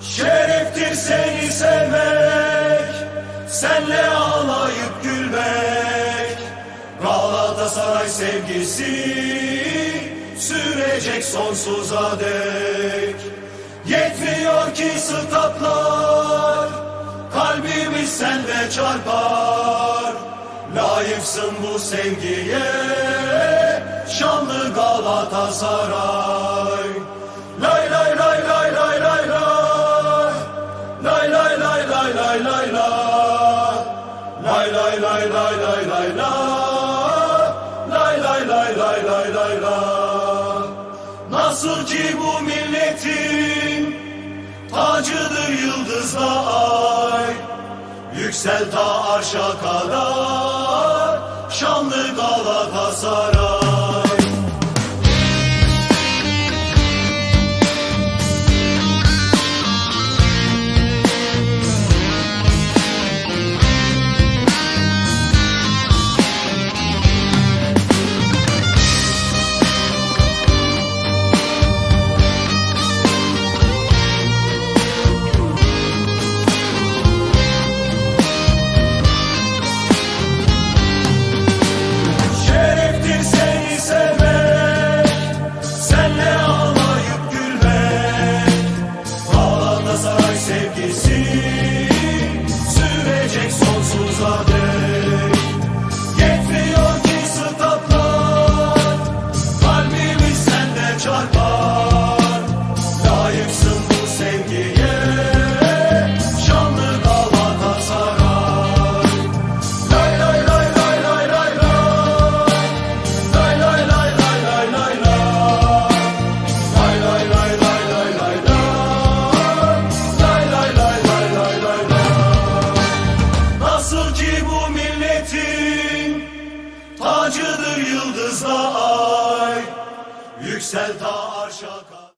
Şereftir seni sevmek, senle ağlayıp gülmek. Galatasaray sevgisi sürecek sonsuza dek. Yetmiyor ki statlar, kalbimiz sende çarpar. Layıksın bu sevgiye, şanlı Galatasaray. Lay lay lay lay lay lay. Lay lay lay lay lay lay lay. Lay lay lay lay lay. Nasıl ki bu milletin tacıdır yıldızla ay. Yüksel ta arşa kadar şanlı Galatasaray. Sevgisi Nasıl ki bu milletin tacıdır yıldızla ay. Yüksel ta arşa.